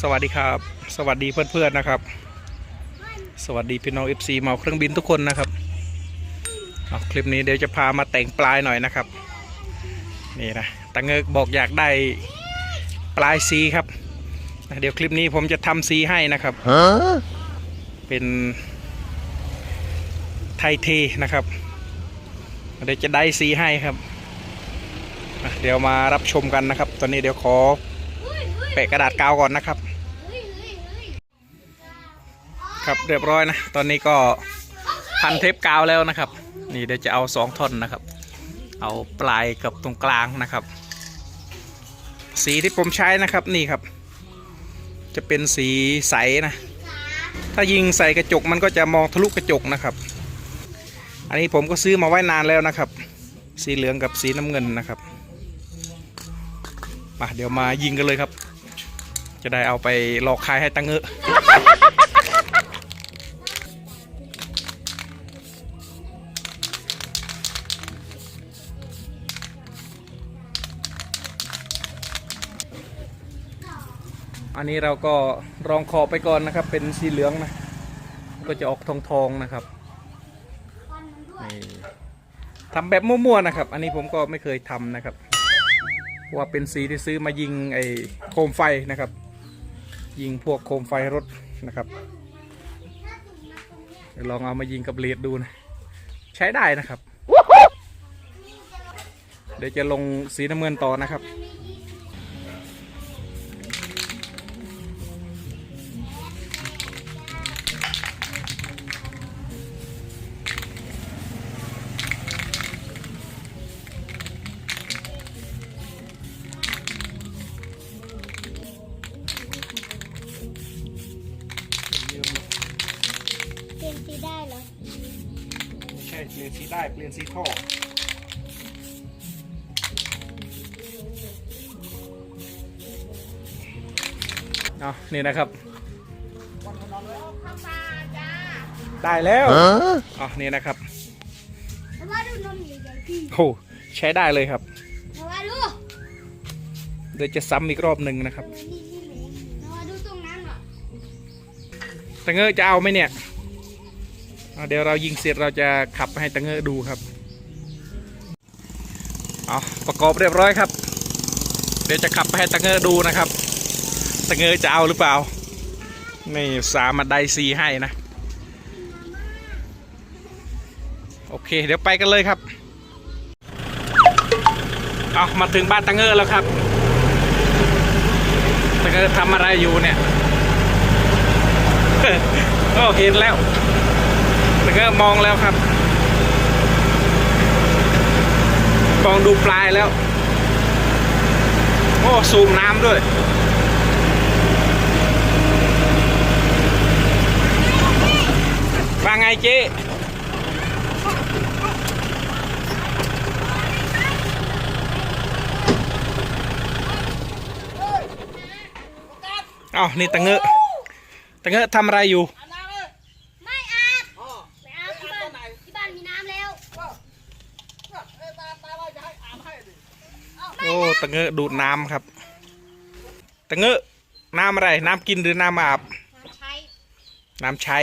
สวัสดีครับ สวัสดีเพื่อนๆนะครับ สวัสดีพี่น้อง FC เมาเครื่องบินทุกคนนะครับเอาคลิปนี้เดี๋ยวจะพามาแต่งปลายหน่อยนะครับ นี่นะตะเงกบอกอยากได้ปลายสีครับนะเดี๋ยวคลิปนี้ผมจะทำสีให้นะครับเป็นไทยเทนะครับเดี๋ยวจะได้สีให้ครับอะเดี๋ยวมารับชมกันนะครับ ตอนนี้เดี๋ยวขอ แปะกระดาษกาวก่อนนะครับ ครับเรียบร้อยนะ ตอนนี้ก็พันเทปกาวแล้วนะครับ นี่เดี๋ยวจะเอาสองท่อนนะครับ เอาปลายกับตรงกลางนะครับ สีที่ผมใช้นะครับนี่ครับ จะเป็นสีใสนะ ถ้ายิงใส่กระจกมันก็จะมองทะลุกระจกนะครับ อันนี้ผมก็ซื้อมาไว้นานแล้วนะครับ สีเหลืองกับสีน้ำเงินนะครับมาเดี๋ยวมายิงกันเลยครับ จะได้เอาไปหลอกขายให้ตังเงอะอันนี้เราก็รองขอบไปก่อนนะครับ เป็นสีเหลืองนะ ก็จะออกทองทองนะครับทำแบบมั่วๆนะครับ อันนี้ผมก็ไม่เคยทำนะครับว่าเป็นสีที่ซื้อมายิงไอ้โคมไฟนะครับ ยิงพวกโคมไฟรถนะครับลองเอามายิงกับเลดดูนะ ใช้ได้นะครับ เดี๋ยวจะลงสีน้ำเงินต่อนะครับ นสีได้เปลี่ยนสีท่อเอานี่นะครับ ได้แล้วอ๋อนี่นะครับเพราะว่าดูนมใหญ่ๆพี่โอ้ใช้ได้เลยครับเพราะว่าดูเดี๋ยวจะซ้ำอีกรอบหนึ่งนะครับ นี่นี่นี่เพราะว่าดูตรงนั้นเหรอตังเงอจะเอาไหมเนี่ยอะ เดี๋ยวเรายิงเสร็จเราจะขับไปให้ตังเงอดูครับเอาประกอบเรียบร้อยครับ เดี๋ยวจะขับไปให้ตังเงอดูนะครับตังเงอจะเอาหรือเปล่านี่สามมาไดซีให้นะ โอเค เดี๋ยวไปกันเลยครับเอามาถึงบ้านตังเงอแล้วครับตังเงอทำอะไรอยู่เนี่ยโอ้เห็นแล้ว ตังเงอมองแล้วครับ มองดูปลายแล้ว โอ้ซูมน้ำด้วยว่าไงเจ๊เอ้านี่ตังเงอะตังเงอะทำอะไรอยู่ ไม่อาบไม่อาบที่บ้านที่บ้านมีน้ำแล้ว โอ้ตังเงอะดูดน้ำครับตังเงอะน้ำอะไรน้ำกินหรือน้ำอาบใช้น้ำใช้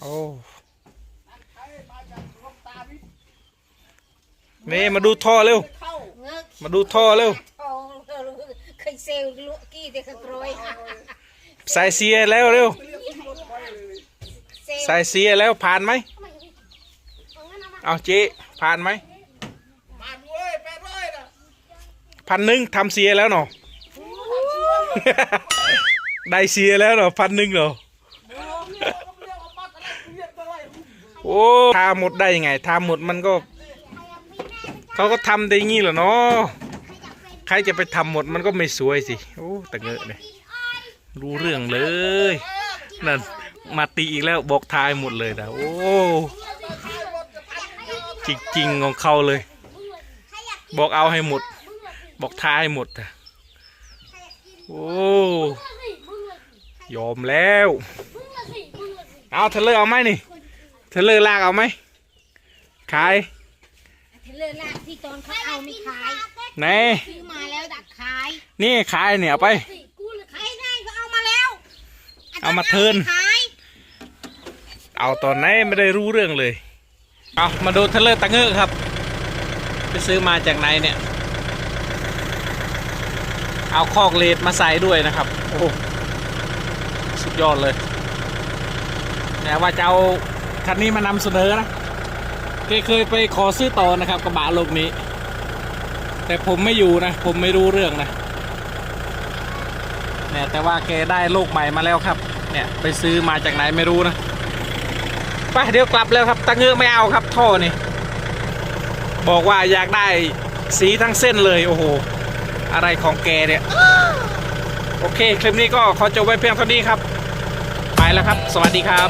โอ้นี่มาดูท่อเร็วเงือกมาดูท่อเร็วโอ้เคยเซลล์ลวกกี้แต่กระโกรยใส่เสียแล้วเร็วเซลล์ใส่เสียแล้วผ่านไหม เอาเจ๊ผ่านไหม พันหนึ่งทำเสียแล้วเนาะได้เสียแล้วเนาะพันหนึ่งเนาะโอ้ทาหมดได้ยังไงทาหมดมันก็ เขาก็ทำได้อย่างงี้เหรอเนาะใครจะไปทำหมดมันก็ไม่สวยสิโอ้แต่เงอะเลยรู้เรื่องเลยนั่นมาตีอีกแล้วบอกทายหมดเลยนะโอ้จริงๆของเขาเลย บอกเอาให้หมด บอกทายให้หมดอะโอ้ยอมแล้ว เอาเทเลอร์เอาไหมนี่เทเลอร์ลากเอาไหมขายเทเลอร์ลากที่ตอนเขาเอาไม่ขายไหนซื้อมาแล้วดักขาย นี่ขายเนี่ยเอาไปกูเลยขายได้เอามาเทิร์นหายเอาตอนไหนไม่ได้รู้เรื่องเลย เอามาดูเทเลอร์ตังเงอครับ ไปซื้อมาจากไหนเนี่ย เอาคอกเลดมาใส่ด้วยนะครับโอ้โหสุดยอดเลยแต่ว่าจะเอาคันนี้มานำเสนอนะแกเคยไปขอซื้อต่อนะครับกระบะลูกนี้ แต่ผมไม่อยู่นะ ผมไม่รู้เรื่องนะเนี่ยแต่ว่าแกได้ลูกใหม่มาแล้วครับ เนี่ยไปซื้อมาจากไหนไม่รู้นะไปเดี๋ยวกลับแล้วครับตะเงือกไม่เอาครับท่อนี่บอกว่าอยากได้สีทั้งเส้นเลยโอ้โห อะไรของแกเนี่ย โอเค คลิปนี้ก็ขอจบไว้เพียงเท่านี้ครับ ไปแล้วครับ สวัสดีครับ